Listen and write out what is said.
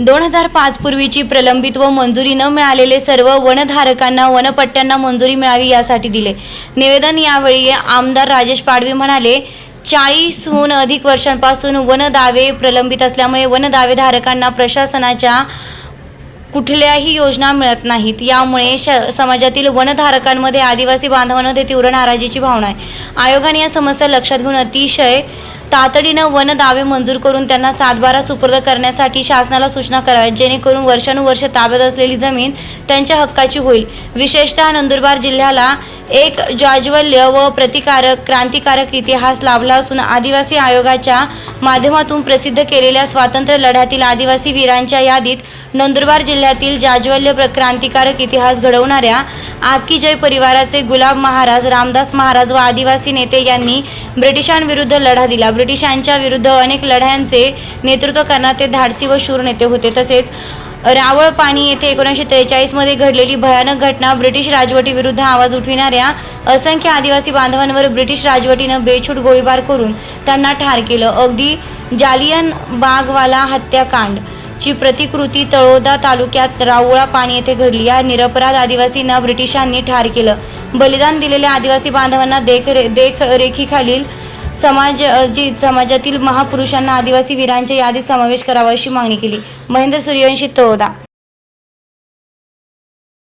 दोन हजार पाच पूर्वीची प्रलंबित व मंजुरी न मिळालेले सर्व वनधारकांना वनपट्ट्यांना मंजुरी मिळावी यासाठी दिले. निवेदन यावेळी आमदार राजेश पाडवी म्हणाले चाळीसहून अधिक वर्षांपासून वनदावे प्रलंबित असल्यामुळे वनदावेधारकांना प्रशासनाच्या कुठल्याही योजना मिळत नाहीत. यामुळे श समाजातील वनधारकांमध्ये आदिवासी बांधवांमध्ये तीव्र नाराजीची भावना आहे. आयोगाने या समस्या लक्षात घेऊन अतिशय तातडीनं वन दावे मंजूर करून त्यांना सातबारा सुपूर्द करण्यासाठी शासनाला सूचना कराव्यात जेणेकरून वर्षानुवर्ष ताब्यात असलेली जमीन त्यांच्या हक्काची होईल. विशेषतः नंदुरबार जिल्ह्याला एक जाज्वल्य व प्रतिकारक क्रांतिकारक इतिहास लाभला असून आदिवासी आयोगाच्या माध्यमातून प्रसिद्ध केलेल्या स्वातंत्र्य लढ्यातील आदिवासी वीरांच्या यादीत नंदुरबार जिल्ह्यातील जाज्वल्य प्र- क्रांतिकारक इतिहास घडवणाऱ्या आपकी जय परिवाराचे गुलाब महाराज रामदास महाराज व आदिवासी नेते यांनी ब्रिटिशांविरुद्ध लढा दिला. ब्रिटिशांच्या विरुद्ध अनेक लढ्यांचे नेतृत्व करणारे ते धाडसी व शूर नेते होते. तसेच रावळ पाणी येथे एकोणीसशे त्रेचाळीसमध्ये घडलेली भयानक घटना ब्रिटिश राजवटीविरुद्ध आवाज उठविणाऱ्या असंख्य आदिवासी बांधवांवर ब्रिटिश राजवटीनं बेछूट गोळीबार करून त्यांना ठार केलं. अगदी जालियन बागवाला हत्याकांड ची प्रतिकृती तळोदा तालुक्यात रावळा पाणी येथे घडली. या निरपराध आदिवासींना ब्रिटिशांनी ठार केलं. बलिदान दिलेल्या आदिवासी बांधवांना देख देखरेखीखालील समाज जी समाजातील महापुरुषांना आदिवासी वीरांच्या यादीत समावेश करावा अशी मागणी केली. महेंद्र सूर्यवंशी तळोदा